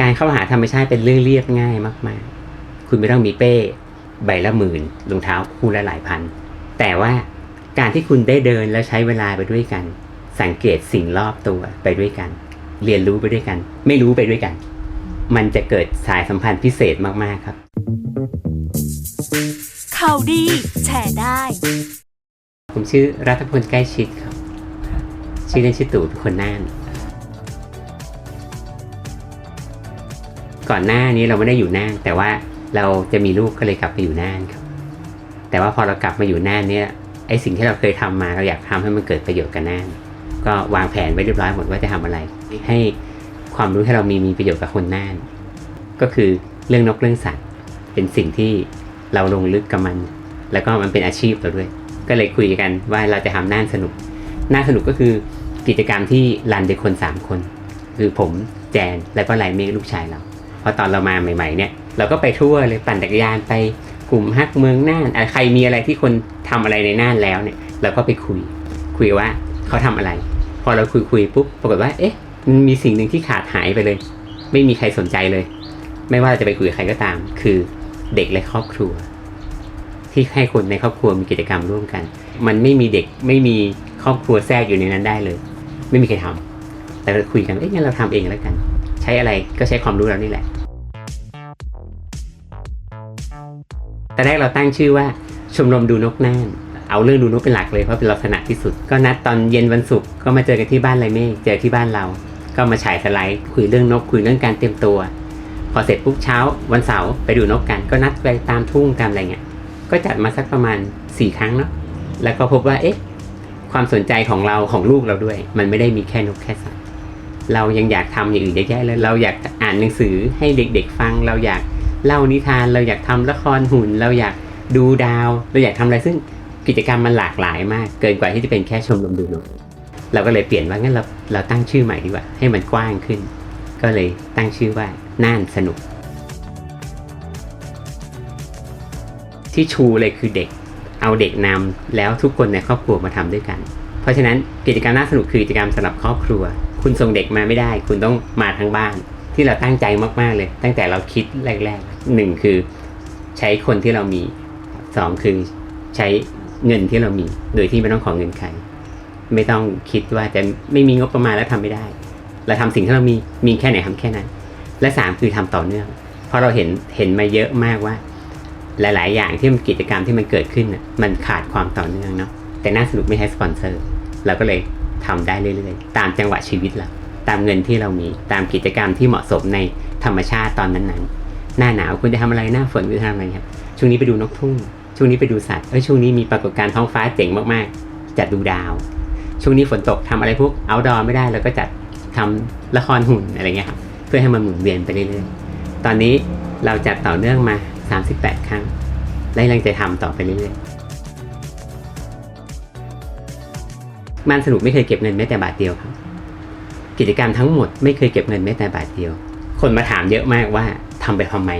การเข้าหาธรรมชาติเป็นเรื่องเรียบง่ายมาก ๆ คุณไม่ต้องมีเป้ ใบละหมื่นรองเท้าคู่ละหลายพัน แต่ว่าการที่คุณได้เดินแล้วใช้เวลาไปด้วยกัน สังเกตสิ่งรอบตัวไปด้วยกัน เรียนรู้ไปด้วยกัน ไม่รู้ไปด้วยกัน มันจะเกิดสายสัมพันธ์พิเศษมากๆครับข่าวดีแชร์ได้ ผมชื่อรัฐพลใกล้ชิดครับ ชื่อเล่นชื่อตู่เป็นคนน่าน ก่อนหน้านี้เราไม่ได้อยู่น่านแต่ว่าเราจะมีลูกก็เลยกลับไปอยู่น่านครับ แต่ว่าพอเรากลับมาอยู่น่านเนี่ยไอสิ่งที่เราเคยทำมาเราอยากทำให้มันเกิดประโยชน์กับน่านก็วางแผนไว้เรียบร้อยหมดว่าจะทำอะไร ให้ความรู้ที่เรามีมีประโยชน์กับคนน่าน ก็คือเรื่องนกเรื่องสัตว์เป็นสิ่งที่เราลงลึกกับมัน แล้วก็มันเป็นอาชีพเราด้วย ก็เลยคุยกันว่าเราจะทำน่านสนุกน่านสนุกก็คือกิจกรรมที่รันโดยคนสามคน คือผมแจนแล้วก็ไลเมฆลูกชายเรา พราะตอนเรามาใหม่ๆเนี่ยเราก็ไปทั่วเลยปั่นจักรยานไปกลุ่มฮักเมืองน่านอะใครมีอะไรที่คนทำอะไรในน่านแล้วเนี่ยเราก็ไปคุย คุยว่าเขาทำอะไร พอเราคุยคุยๆปุ๊บปรากฏว่า เอ๊ะมันมีสิ่งหนึ่งที่ขาดหายไปเลย ไม่มีใครสนใจเลย ไม่ว่าาจะไปคุยกับใครก็ตาม คือเด็กและครอบครัว ที่ให้คนในครอบครัวมีกิจกรรมร่วมกัน มันไม่มีเด็กไม่มีครอบครัวแทรกอยู่ในนั้นได้เลย ไม่มีใครทำแต่เราคุยกันเอ๊ะงั้นเราทำเองแล้วกัน ใช้อะไรก็ใช้ความรู้เรานี่แหละ แต่แรกเราตั้งชื่อว่าชมรมดูนกน่านเอาเรื่องดูนกเป็นหลักเลยเพราะเป็นเราถนัดที่สุด ก็นัดตอนเย็นวันศุกร์ก็มาเจอกันที่บ้านไรเมฆเจอที่บ้านเรา ก็มาฉายสไลด์ คุยเรื่องนกคุยเรื่องการเตรียมตัว พอเสร็จปุ๊บเช้า วันเสาร์ไปดูนกกันก็นัดไปตามทุ่งตามอะไรเงี้ยก็จัดมาสักประมาณสี่ครั้งเนาะแล้วก็พบว่าเอ๊ะความสนใจของเราของลูกเราด้วย มันไม่ได้มีแค่นกแค่สัตว์ เรายังอยากทำอย่างอื่นเยอะแยะเลยเราอยากอ่านหนังสือให้เด็กๆฟัง เราอยากเล่านิทาน เราอยากทำละครหุ่น เราอยากดูดาว เราอยากทำอะไรซึ่งกิจกรรมมันหลากหลายมาก เกินกว่าที่จะเป็นแค่ชมรมดูนกเราก็เลยเปลี่ยนว่างั้นเราเราตั้งชื่อใหม่ดีกว่าให้มันกว้างขึ้น ก็เลยตั้งชื่อว่าน่านสนุก ที่ชูเลยคือเด็ก เอาเด็กนำแล้วทุกคนในครอบครัวมาทำด้วยกัน เพราะฉะนั้นกิจกรรมน่าสนุกคือกิจกรรมสำหรับครอบครัว คุณส่งเด็กมาไม่ได้ คุณต้องมาทั้งบ้าน ที่เราตั้งใจมาก ๆ เลย ตั้งแต่เราคิดแรกๆหนึ่งคือใช้คนที่เรามีสองคือใช้เงินที่เรามี โดยที่ไม่ต้องขอเงินใครไม่ต้องคิดว่าจะไม่มีงบประมาณแล้วทำไม่ได้ เราทำสิ่งที่เรามีมีแค่ไหนทำแค่นั้น และสามคือทำต่อเนื่อง เพราะเราเห็นเห็นมาเยอะมากว่า หลาย ๆ อย่างที่มันกิจกรรมที่มันเกิดขึ้นมันขาดความต่อเนื่องเนาะแต่น่าสนุกไม่ใช้สปอนเซอร์เราก็เลย ทำได้เรื่อยๆ ตามจังหวะชีวิตเราตามเงินที่เรามีตามกิจกรรมที่เหมาะสมในธรรมชาติตอนนั้นๆ หน้าหนาวคุณจะทำอะไรหน้าฝนคุณจะทำอะไรครับช่วงนี้ไปดูนกทุ่ง ช่วงนี้ไปดูสัตว์เอ้ยช่วงนี้มีปรากฏการณ์ท้องฟ้าเจ๋งมากๆ จัดดูดาว ช่วงนี้ฝนตกทำอะไรพวก outdoor ไม่ได้เราก็จัดทำละครหุ่นอะไรเงี้ยครับเพื่อให้มันหมุนเวียนไปเรื่อยๆ ตอนนี้เราจัดต่อเนื่องมา 38 ครั้งและยังจะทำต่อไปเรื่อยๆ มันสนุกไม่เคยเก็บเงินแม้แต่บาทเดียวครับ กิจกรรมทั้งหมดไม่เคยเก็บเงินแม้แต่บาทเดียว คนมาถามเยอะมากว่าทำไปทำไม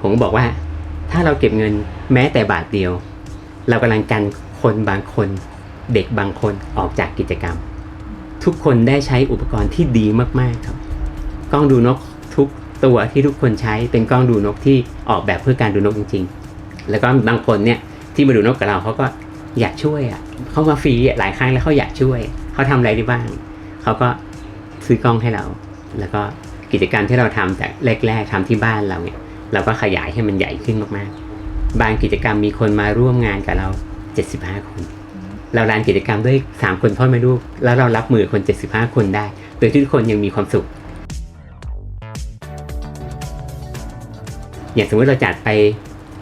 ผมก็บอกว่า ถ้าเราเก็บเงินแม้แต่บาทเดียว เรากำลังกันคนบางคน เด็กบางคนออกจากกิจกรรม ทุกคนได้ใช้อุปกรณ์ที่ดีมากๆครับ กล้องดูนกทุกตัวที่ทุกคนใช้เป็นกล้องดูนกที่ออกแบบเพื่อการดูนกจริง ๆ แล้วก็บางคนเนี่ยที่มาดูนกกับเราเขาก็ อยากช่วยอะเขามาฟรีอะหลายครั้งแล้วเขาอยากช่วย เขาทำอะไรได้บ้าง เขาก็ซื้อกล้องให้เรา แล้วก็กิจกรรมที่เราทำจากแรก ๆทำที่บ้านเราเนี่ย เราก็ขยายให้มันใหญ่ขึ้นมากๆ บางกิจกรรมมีคนมาร่วมงานกับเรา 75 คน เรารันกิจกรรมด้วย 3 คนพ่อแม่ลูก แล้วเรารับมือคน 75 คนได้ โดยที่ทุกคนยังมีความสุข อย่างสมมติเราจัดไป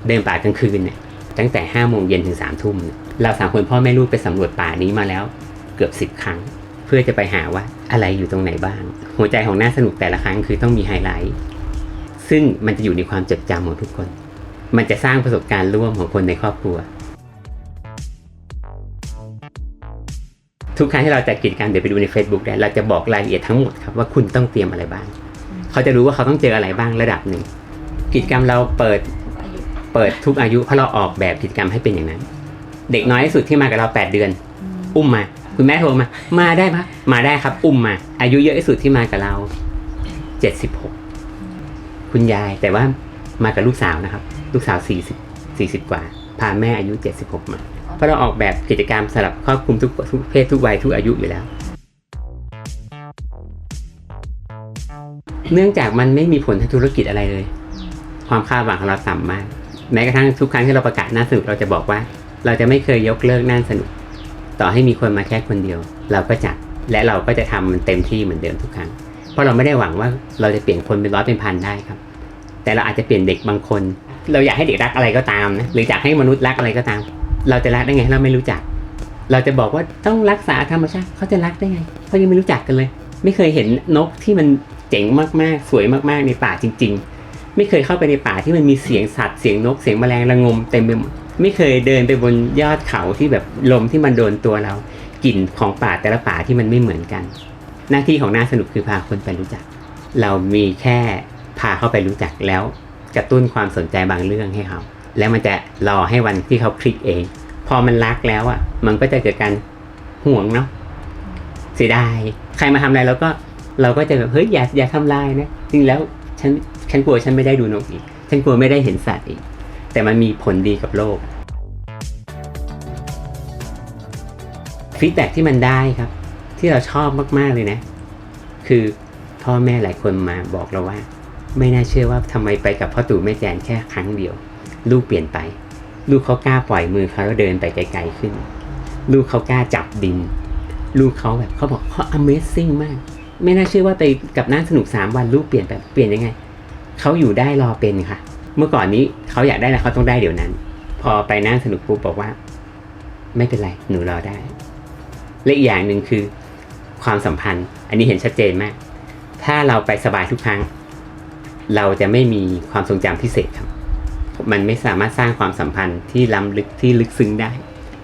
เดินป่ากลางคืนเนี่ย ตั้งแต่5้าโมงเย็นถึง3ามทุ่ม เราสามคนพ่อแม่ลูกไปสำรวจป่านี้มาแล้วเกือบ 10 ครั้ง เพื่อจะไปหาว่าอะไรอยู่ตรงไหนบ้าง หัวใจของน่าสนุกแต่ละครั้งคือต้องมีไฮไลท์ ซึ่งมันจะอยู่ในความจดจำของทุกคน มันจะสร้างประสบการณ์ร่วมของคนในครอบครัว ทุกครั้งที่เราจัดกิจกรรมเดี๋ยวไปดูใน Facebook ได้เราจะบอกรายละเอียดทั้งหมดครับว่าคุณต้องเตรียมอะไรบ้าง เขาจะรู้ว่าเขาต้องเจออะไรบ้างระดับหนึ่งกิจกรรมเราเปิด ปิดทุกอายุเพราะเราออกแบบกิจกรรมให้เป็นอย่างนั้น เด็กน้อยที่สุดที่มากับเรา 8 เดือน อุ้มมา คุณแม่โทรมา มาได้ปะมาได้ครับ อุ้มมา อายุเยอะที่สุดที่มากับเราเจ็ดสิบหกคุณยายแต่ว่ามากับลูกสาวนะครับ ลูกสาวสี่สิบสี่สิบกว่า พาแม่อายุเจ็ดสิบหกมา เพราะเราออกแบบกิจกรรมสำหรับครอบคลุมทุกทุกเพศทุกวัยทุกอายุอยู่แล้ว เนื่องจากมันไม่มีผลทางธุรกิจอะไรเลย ความคาดหวังของเราต่ำมาก แม้กระทั่งทุกครั้งที่เราประกาศน่าสนุกเราจะบอกว่า เราจะไม่เคยยกเลิกน่าสนุก ต่อให้มีคนมาแค่คนเดียว เราก็จัดและเราก็จะทำมันเต็มที่เหมือนเดิมทุกครั้ง เพราะเราไม่ได้หวังว่าเราจะเปลี่ยนคนเป็นร้อยเป็นพันได้ครับ แต่เราอาจจะเปลี่ยนเด็กบางคน เราอยากให้เด็กรักอะไรก็ตามนะหรืออยากให้มนุษย์รักอะไรก็ตาม เราจะรักได้ไงเราไม่รู้จัก เราจะบอกว่าต้องรักษาธรรมชาติเขาจะรักได้ไงเขายังไม่รู้จักกันเลย ไม่เคยเห็นนกที่มันเจ๋งมากๆ สวยมากๆในป่าจริง ๆ ไม่เคยเข้าไปในป่าที่มันมีเสียงสัตว์เสียงนกเสียงแมลงระงมเต็มไปหมดไม่เคยเดินไปบนยอดเขาที่แบบลมที่มันโดนตัวเรากลิ่นของป่าแต่ละป่าที่มันไม่เหมือนกัน หน้าที่ของน่าสนุกคือพาคนไปรู้จัก เรามีแค่พาเขาไปรู้จักแล้วกระตุ้นความสนใจบางเรื่องให้เขาแล้วมันจะรอให้วันที่เขาคลิกเอง พอมันรักแล้วอะ มันก็จะเกิดการห่วงเนาะเสียดายใครมาทำอะไรเราก็เราก็จะแบบเฮ้ยอย่าอย่าทำลายนะจริงแล้วฉัน ฉันกลัวฉันไม่ได้ดูนกอีก ฉันกลัวไม่ได้เห็นสัตว์อีก แต่มันมีผลดีกับโลกฟีดแบ็ที่มันได้ครับ ที่เราชอบมากๆเลยนะ คือพ่อแม่หลายคนมาบอกเราว่า ไม่น่าเชื่อว่าทำไมไปกับพ่อตู่แม่แจนแค่ครั้งเดียว ลูกเปลี่ยนไป ลูกเขากล้าปล่อยมือเขาแล้วเดินไปไกลๆขึ้น ลูกเขากล้าจับดิน ลูกเขาแบบเขาบอกเขา Amazing มาก ไม่น่าเชื่อว่าไปกับน่าสนุกสามวันลูกเปลี่ยนแบบเปลี่ยนยังไง เขาอยู่ได้รอเป็นค่ะ เมื่อก่อนนี้เขาอยากได้แล้วเขาต้องได้เดี๋ยวนั้น พอไปน่าสนุกปุ๊บบอกว่า ไม่เป็นไรหนูรอได้ และอีกอย่างหนึ่งคือ ความสัมพันธ์ อันนี้เห็นชัดเจนมาก ถ้าเราไปสบายทุกครั้ง เราจะไม่มีความทรงจำพิเศษครับ มันไม่สามารถสร้างความสัมพันธ์ที่ล้ำลึกที่ลึกซึ้งได้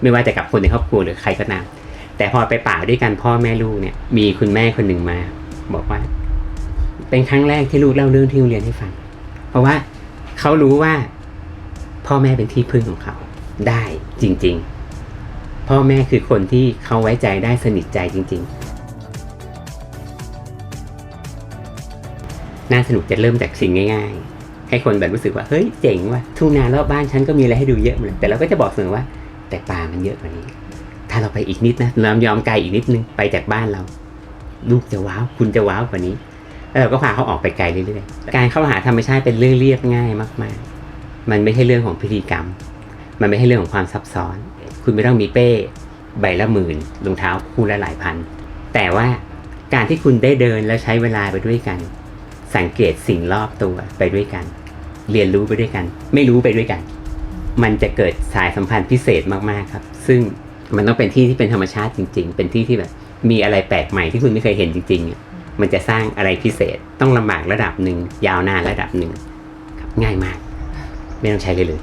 ไม่ว่าจะกับคนในครอบครัวหรือใครก็ตามแต่พอไปป่าด้วยกันพ่อแม่ลูกเนี่ย มีคุณแม่คนหนึ่งมา บอกว่า เป็นครั้งแรกที่ลูกเล่าเรื่องที่โรงเรียนให้ฟัง เพราะว่าเขารู้ว่า พ่อแม่เป็นที่พึ่งของเขา ได้จริง ๆ พ่อแม่คือคนที่เขาไว้ใจได้สนิทใจจริง ๆ น่าสนุกจะเริ่มจากสิ่งง่าย ๆ ให้คนแบบรู้สึกว่าเฮ้ยเจ๋งว่ะทุ่งนารอบบ้านฉันก็มีอะไรให้ดูเยอะเลยแต่เราก็จะบอกเสมอว่า แต่ป่ามันเยอะกว่านี้ ถ้าเราไปอีกนิดนะเรายอมไกลอีกนิดนึงไปจากบ้านเรา ลูกจะว้าวคุณจะว้าวกว่านี้ แล้วเราก็พาเขาออกไปไกลเรื่อยๆ การเข้าหาธรรมชาติเป็นเรื่องเรียบง่ายมากๆ มันไม่ใช่เรื่องของพิธีกรรม มันไม่ใช่เรื่องของความซับซ้อน คุณไม่ต้องมีเป้ ใบละหมื่นรองเท้าคู่ละหลายพัน แต่ว่าการที่คุณได้เดินแล้วใช้เวลาไปด้วยกัน สังเกตสิ่งรอบตัวไปด้วยกัน เรียนรู้ไปด้วยกัน ไม่รู้ไปด้วยกัน มันจะเกิดสายสัมพันธ์พิเศษมากๆครับ ซึ่งมันต้องเป็นที่ที่เป็นธรรมชาติจริง ๆ เป็นที่ที่แบบมีอะไรแปลกใหม่ที่คุณไม่เคยเห็นจริงๆ มันจะสร้างอะไรพิเศษต้องลำบากระดับหนึ่งยาวนานระดับหนึ่งครับง่ายมาก ไม่ต้องใช้เลยเลย